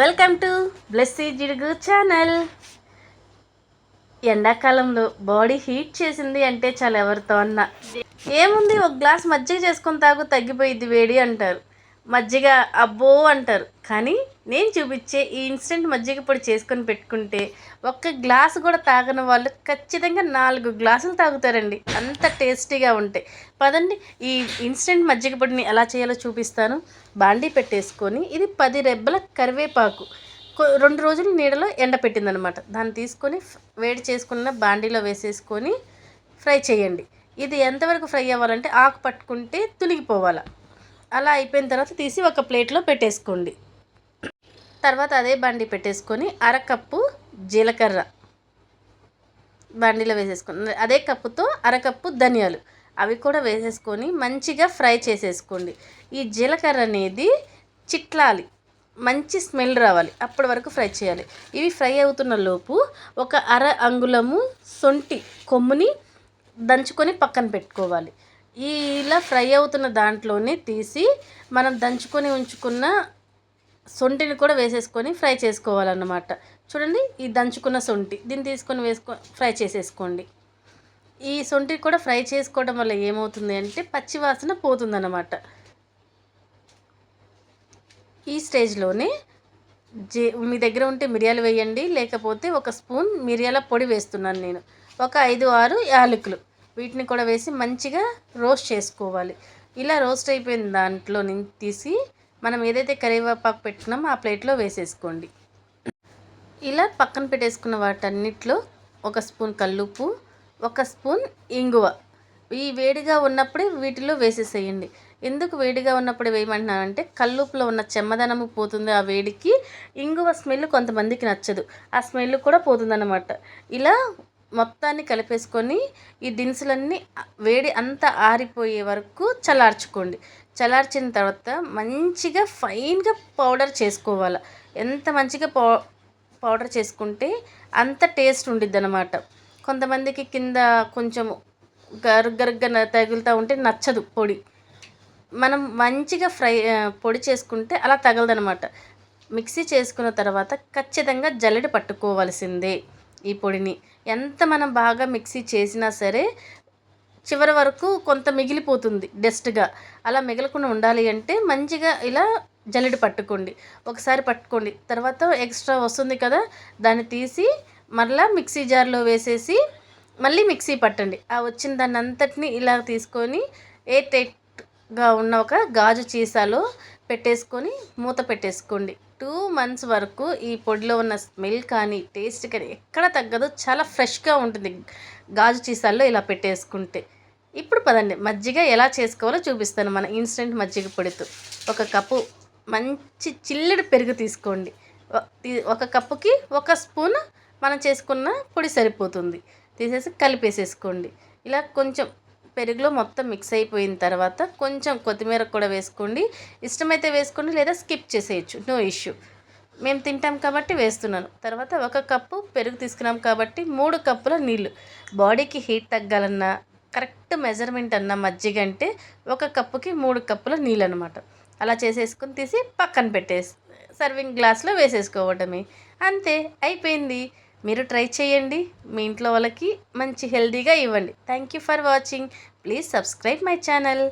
Welcome to Blessy Jidugu channel. ఎండాకాలంలో body heat చేసింది అంటే చాలా ఎవరితో అన్నా. ఏముంది ఒక గ్లాస్ మజ్జిగ చేసుకుని తాగు తగ్గిపోయిద్ది వేడి అంటారు. మజ్జిగ అబ్బో అంటారు. కానీ నేను చూపించే ఈ ఇన్స్టెంట్ మజ్జిగ పొడి చేసుకొని పెట్టుకుంటే ఒక్క గ్లాసు కూడా తాగని వాళ్ళు ఖచ్చితంగా నాలుగు గ్లాసులు తాగుతారండి. అంత టేస్టీగా ఉంటాయి. పదండి ఈ ఇన్స్టెంట్ మజ్జిగ పొడిని ఎలా చేయాలో చూపిస్తాను. బాండీ పెట్టేసుకొని ఇది పది రెబ్బల కరివేపాకు. రెండు రోజులు నీడలో ఎండపెట్టిందనమాట దాన్ని తీసుకొని వేడి చేసుకున్న బాండీలో వేసేసుకొని ఫ్రై చేయండి. ఇది ఎంతవరకు ఫ్రై అవ్వాలంటే ఆకు పట్టుకుంటే తునిగిపోవాలి అలా అయిపోయిన తర్వాత తీసి ఒక ప్లేట్లో పెట్టేసుకోండి. తర్వాత అదే బండి పెట్టేసుకొని అరకప్పు జీలకర్ర బండిలో వేసేసుకోండి అదే కప్పుతో అరకప్పు ధనియాలు అవి కూడా వేసేసుకొని మంచిగా ఫ్రై చేసేసుకోండి. ఈ జీలకర్ర అనేది చిట్లాలి మంచి స్మెల్ రావాలి అప్పటి వరకు ఫ్రై చేయాలి. ఇవి ఫ్రై అవుతున్న లోపు ఒక అర అంగుళము సొంటి కొమ్ముని దంచుకొని పక్కన పెట్టుకోవాలి. ఈ ఇలా ఫ్రై అవుతున్న దాంట్లోనే తీసి మనం దంచుకొని ఉంచుకున్న సొంటిని కూడా వేసేసుకొని ఫ్రై చేసుకోవాలన్నమాట. చూడండి ఈ దంచుకున్న సొంటి. దీన్ని తీసుకొని వేసుకో ఫ్రై చేసేసుకోండి. ఈ సొంటి కూడా ఫ్రై చేసుకోవడం వల్ల ఏమవుతుంది అంటే పచ్చివాసన పోతుందన్నమాట. ఈ స్టేజ్లోనే జే మీ దగ్గర ఉంటే మిరియాలు వేయండి లేకపోతే ఒక స్పూన్ మిరియాల పొడి వేస్తున్నాను నేను. ఒక ఐదు ఆరు యాలకులు. వీటిని కూడా వేసి మంచిగా రోస్ట్ చేసుకోవాలి. ఇలా రోస్ట్ అయిపోయిన దాంట్లో నుంచి తీసి మనం ఏదైతే కరివేపాకు పెట్టినామో ఆ ప్లేట్లో వేసేసుకోండి. ఇలా పక్కన పెట్టేసుకున్న వాటన్నిటిలో ఒక స్పూన్ కల్లుప్పు ఒక స్పూన్ ఇంగువ. ఈ వేడిగా ఉన్నప్పుడే వీటిలో వేసేసేయండి. ఎందుకు వేడిగా ఉన్నప్పుడు వేయమంటున్నానంటే కల్లుపులో ఉన్న చెమ్మదనము పోతుంది ఆ వేడికి. ఇంగువ స్మెల్ కొంతమందికి నచ్చదు. ఆ స్మెల్ కూడా పోతుందన్నమాట. ఇలా మొత్తాన్ని కలిపేసుకొని ఈ దినుసులన్నీ వేడి అంతా ఆరిపోయే వరకు చల్లార్చుకోండి. చల్లార్చిన తర్వాత మంచిగా ఫైన్గా పౌడర్ చేసుకోవాలి. ఎంత మంచిగా పౌ పౌడర్ చేసుకుంటే అంత టేస్ట్ ఉండిద్ది అనమాట కొంతమందికి కింద కొంచెం గరుగ్గరుగ్గా తగులుతూ ఉంటే నచ్చదు పొడి. మనం మంచిగా ఫ్రై పొడి చేసుకుంటే అలా తగలదనమాట మిక్సీ చేసుకున్న తర్వాత ఖచ్చితంగా జల్లెడ పట్టుకోవాల్సిందే ఈ పొడిని. ఎంత మనం బాగా మిక్సీ చేసినా సరే చివరి వరకు కొంత మిగిలిపోతుంది డస్ట్గా. అలా మిగలకుండా ఉండాలి అంటే మంచిగా ఇలా జల్లెడ పట్టుకోండి. ఒకసారి పట్టుకోండి. తర్వాత ఎక్స్ట్రా వస్తుంది కదా దాన్ని తీసి మరలా మిక్సీ జార్లో వేసేసి మళ్ళీ మిక్సీ పట్టండి. ఆ వచ్చిన దాన్ని అంతటిని ఇలా తీసుకొని ఏ గా ఉన్న ఒక గాజు చీసాలో పెట్టేసుకొని మూత పెట్టేసుకోండి. టూ మంత్స్ వరకు ఈ పొడిలో ఉన్న స్మెల్ కానీ టేస్ట్ కానీ ఎక్కడ తగ్గదు. చాలా ఫ్రెష్గా ఉంటుంది గాజు చీసాల్లో ఇలా పెట్టేసుకుంటే. ఇప్పుడు పదండి. మజ్జిగ ఎలా చేసుకోవాలో చూపిస్తాను మన ఇన్స్టెంట్ మజ్జిగ పొడితో. ఒక కప్పు మంచి చిల్లడి పెరుగు తీసుకోండి. ఒక కప్పుకి ఒక స్పూన్ మనం చేసుకున్న పొడి సరిపోతుంది. తీసేసి కలిపేసేసుకోండి. ఇలా కొంచెం పెరుగులో మొత్తం మిక్స్ అయిపోయిన తర్వాత కొంచెం కొత్తిమీర కూడా వేసుకోండి. ఇష్టమైతే వేసుకోండి లేదా స్కిప్ చేసేయచ్చు. నో ఇష్యూ మేము తింటాం కాబట్టి వేస్తున్నాను. తర్వాత ఒక కప్పు పెరుగు తీసుకున్నాం కాబట్టి మూడు కప్పుల నీళ్ళు. బాడీకి హీట్ తగ్గాలన్నా కరెక్ట్ మెజర్మెంట్ అన్న మజ్జిగ అంటే ఒక కప్పుకి మూడు కప్పుల నీళ్ళు అనమాట అలా చేసేసుకొని తీసి పక్కన పెట్టేసి సర్వింగ్ గ్లాస్లో వేసేసుకోవటమే. అంతే అయిపోయింది. మీరు ట్రై చేయండి. మీ ఇంట్లో వాళ్ళకి మంచి హెల్దీగా ఇవ్వండి. Thank you for watching please subscribe my channel